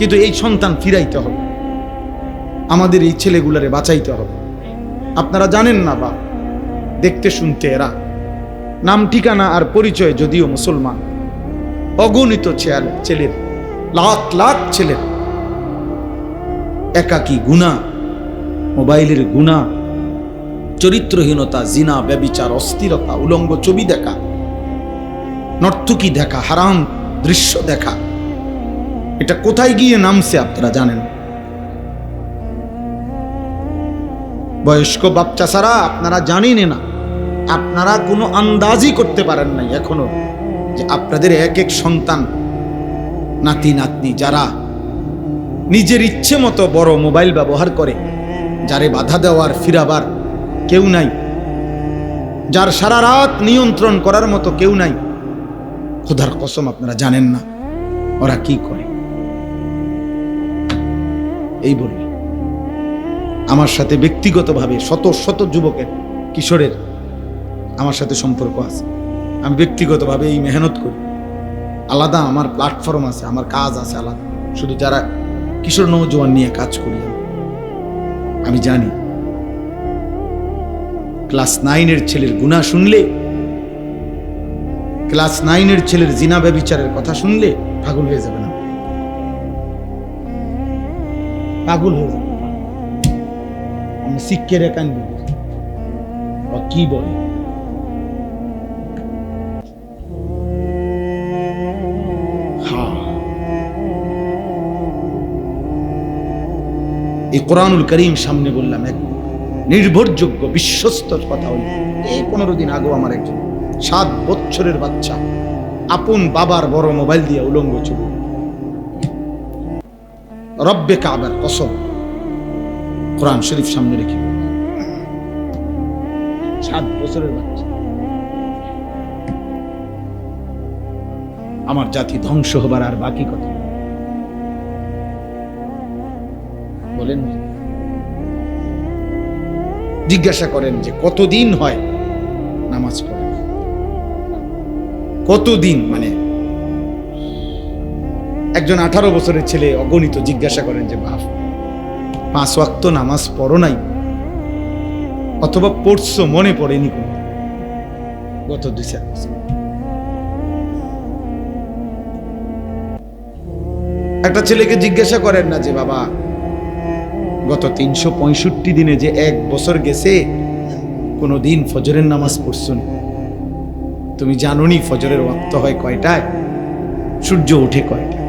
কিন্তু এই সন্তান ফিরাইতে হবে। আমাদের এই ছেলেগুলারে বাঁচাইতে হবে। আপনারা জানেন না বা? দেখতে শুনতে এরা। নাম, ঠিকানা আর পরিচয় যদিও মুসলমান। অগণিত ছেলে ছেলের, লাখ লাখ ছেলের। একাকী গুণা, মোবাইলের গুণা, চরিত্রহীনতা, জিনা, ব্যবিচার, অস্থিরতা, উলঙ্গ ছবি দেখা, নর্তকী দেখা, হারাম দৃশ্য দেখা। এটা কোথায় গিয়ে নামছে আপনারা জানেন? বয়স্ক বাচ্চা ছাড়া আপনারা জানেন না। আপনারা কোনো আন্দাজই করতে পারেন নাই এখনও যে আপনাদের এক এক সন্তান, নাতি, নাতনি যারা নিজের ইচ্ছে মতো বড় মোবাইল ব্যবহার করে, যারে বাধা দেওয়ার, ফিরাবার কেউ নাই। যার সারা রাত নিয়ন্ত্রণ করার মতো কেউ নাই। খোদার কসম আপনারা জানেন না, ওরা কি করে? এই বলি, আমার সাথে ব্যক্তিগতভাবে শত শত যুবকের, কিশোরের আমার সাথে সম্পর্ক আছে। আমি ব্যক্তিগতভাবে এই মেহনত করি। আলাদা আমার প্ল্যাটফর্ম আছে, আমার কাজ আছে আলাদা। শুধু যারা কিশোর নৌজওয়ান নিয়ে কাজ করি আমি। আমি জানি ক্লাস নাইনের ছেলের গুণা শুনলে ক্লাস নাইনের ছেলের জিনা ব্যবিচারের কথা শুনলে পাগল হয়ে যাবে না। পাগল হয়ে যাবে। আমি শিক্ষে রেখান ও কি বলে? এই কোরআনুল করিম সামনে বললাম, এক নির্ভরযোগ্য বিশ্বস্ত কথা হল এই পনেরো দিন আগেও আমার একজন সাত বছরের বাচ্চা, আপন বাবার বড় মোবাইল দিয়ে উলঙ্গ ছবি। রব্বে কাবার কসম। কোরআন শরীফ সামনে রেখে সাত বছরের বাচ্চা। আমার জাতি ধ্বংস হবার আর বাকি কথা বলেন জিজ্ঞাসা করেন যে কতদিন হয় নামাজ পড়ে? কতদিন মানে একজন আঠারো বছরের ছেলে অগণিত জিজ্ঞাসা করেন যে, বাপ, পাঁচ ওয়াক্ত নামাজ পড়ো নাই? অথবা পড়ছো, মনে পড়েনি কোনো? গত দুই চার বছর। একটা ছেলেকে জিজ্ঞাসা করেন না যে, বাবা, গত তিনশো পঁয়ষট্টি দিনে যে এক বছর গেছে কোনো দিন ফজরের নামাজ পড়ছো না। তুমি জানোনি ফজরের ওয়াক্ত হয় কয়টায়? সূর্য ওঠে কয়টায়?